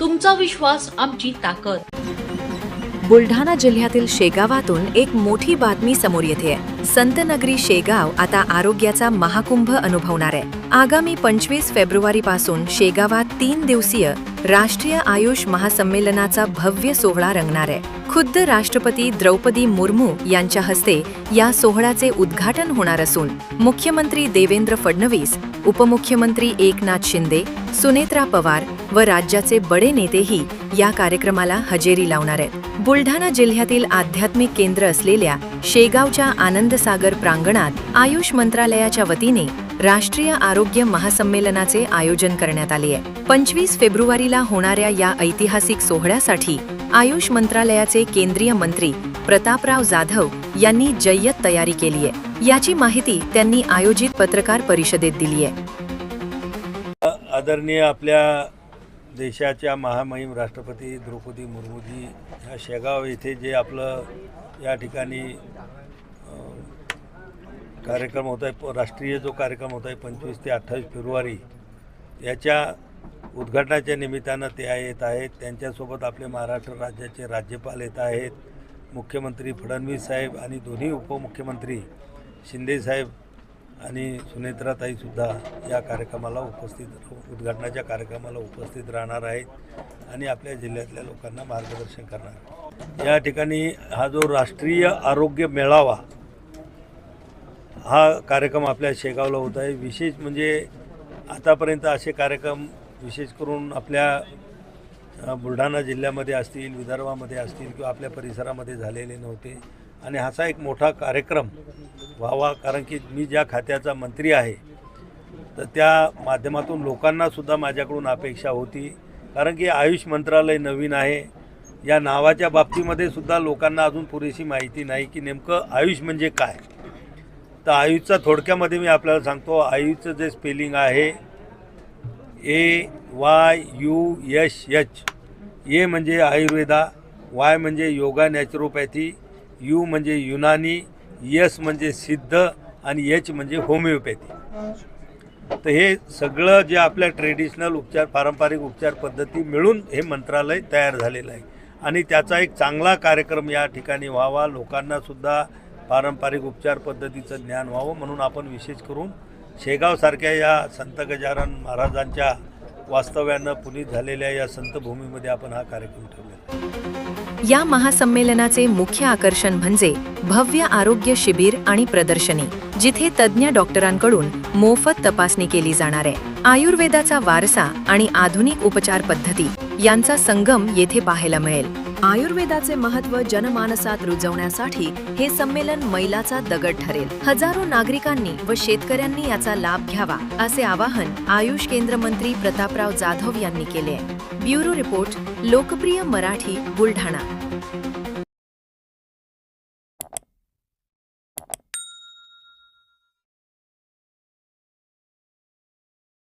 तुमचा विश्वास आमची ताकद. बुलढाणा जिल्ह्यातील शेगावातून एक मोठी बातमी समोर येते. आहे संतनगरी शेगाव आता आरोग्याचा महाकुंभ अनुभवणार आहे. आगामी पंचवीस फेब्रुवारी पासून शेगावात तीन दिवसीय राष्ट्रीय आयुष महासंमेलनाचा भव्य सोहळा रंगणार आहे. खुद्द राष्ट्रपती द्रौपदी मुर्मू यांच्या हस्ते या सोहळ्याचे उद्घाटन होणार असून मुख्यमंत्री देवेंद्र फडणवीस उपमुख्यमंत्री एकनाथ शिंदे सुनेत्रा पवार व राज्याचे बडे नेतेही या कार्यक्रमाला हजेरी लावणार आहेत. बुलढाणा जिल्ह्यातील आध्यात्मिक केंद्र असलेल्या शेगावच्या आनंदसागर प्रांगणात आयुष मंत्रालयाच्या वतीने राष्ट्रीय आरोग्य महासंमेलनाचे आयोजन करण्यात आले आहे. पंचवीस फेब्रुवारीला होणाऱ्या या ऐतिहासिक सोहळ्यासाठी आयुष मंत्रालयाचे केंद्रीय मंत्री प्रतापराव जाधव यांनी जय्यत तयारी केली आहे. याची माहिती त्यांनी आयोजित पत्रकार परिषदेत दिली आहे. आदरणीय आपल्या देशाच्या महामहिम राष्ट्रपती द्रौपदी मुर्मूजी ह्या शेगाव येथे जे आपलं या ठिकाणी कार्यक्रम होत आहे प- राष्ट्रीय जो कार्यक्रम होत आहे पंचवीस ते अठ्ठावीस फेब्रुवारी याच्या उद्घाटनाच्या निमित्तानं ते येत आहेत. त्यांच्यासोबत आपले महाराष्ट्र राज्याचे राज्यपाल येत आहेत मुख्यमंत्री फडणवीस साहेब आणि दोन्ही उपमुख्यमंत्री शिंदे साहेब आणि सुनेत्राताईसुद्धा या कार्यक्रमाला उपस्थित उद्घाटनाच्या कार्यक्रमाला उपस्थित राहणार आहेत आणि आपल्या जिल्ह्यातल्या लोकांना मार्गदर्शन करणार. या ठिकाणी हा जो राष्ट्रीय आरोग्य मेळावा हा कार्यक्रम आपल्या शेगावला होत आहे. विशेष म्हणजे आतापर्यंत असे कार्यक्रम विशेष करून आपल्या बुलढाणा जिल्ह्यामध्ये असतील विदर्भामध्ये असतील किंवा आपल्या परिसरामध्ये झालेले नव्हते. आणि असा एक मोठा कार्यक्रम व्हावा कारण की मी ज्या खात्याचा मंत्री आहे तर त्या माध्यमातून लोकांनासुद्धा माझ्याकडून अपेक्षा होती. कारण की आयुष मंत्रालय नवीन आहे. या नावाच्या बाबतीमध्ये सुद्धा लोकांना अजून पुरेशी माहिती नाही की नेमकं आयुष म्हणजे काय. तर आयुचा थोडक्यामध्ये मी आपल्याला सांगतो आयुचं जे स्पेलिंग आहे ए वाय यू यश एच ए म्हणजे आयुर्वेदा वाय म्हणजे योगा नॅचरोपॅथी यू म्हणजे युनानी यस म्हणजे सिद्ध आणि एच म्हणजे होमिओपॅथी तर हे सगळं जे आपल्या ट्रेडिशनल उपचार पारंपरिक उपचार पद्धती मिळून हे मंत्रालय तयार झालेलं आहे. आणि त्याचा एक चांगला कार्यक्रम या ठिकाणी व्हावा लोकांनासुद्धा पारंपरिक उपचार पद्धतीचं ज्ञान व्हावं म्हणून आपण विशेष करून शेगावसारख्या या संत गजानन महाराजांच्या वास्तव्यानं पुनीत झालेल्या या संतभूमीमध्ये आपण हा कार्यक्रम ठेवला या महासंमेलनाचे मुख्य आकर्षण म्हणजे भव्य आरोग्य शिबिर आणि प्रदर्शनी जिथे तज्ज्ञ डॉक्टरांकडून मोफत तपासणी केली जाणार आहे. आयुर्वेदाचा वारसा आणि आधुनिक उपचार पद्धती यांचा संगम येथे पाहायला मिळेल. आयुर्वेदाचे महत्त्व जनमानसात रुजवण्यासाठी हे संमेलन मैलाचा दगड ठरेल. हजारो नागरिकांनी व शेतकऱ्यांनी याचा लाभ घ्यावा असे आवाहन आयुष केंद्र मंत्री प्रतापराव जाधव यांनी केले ब्युरो रिपोर्ट लोकप्रिय मराठी बुलढाणा.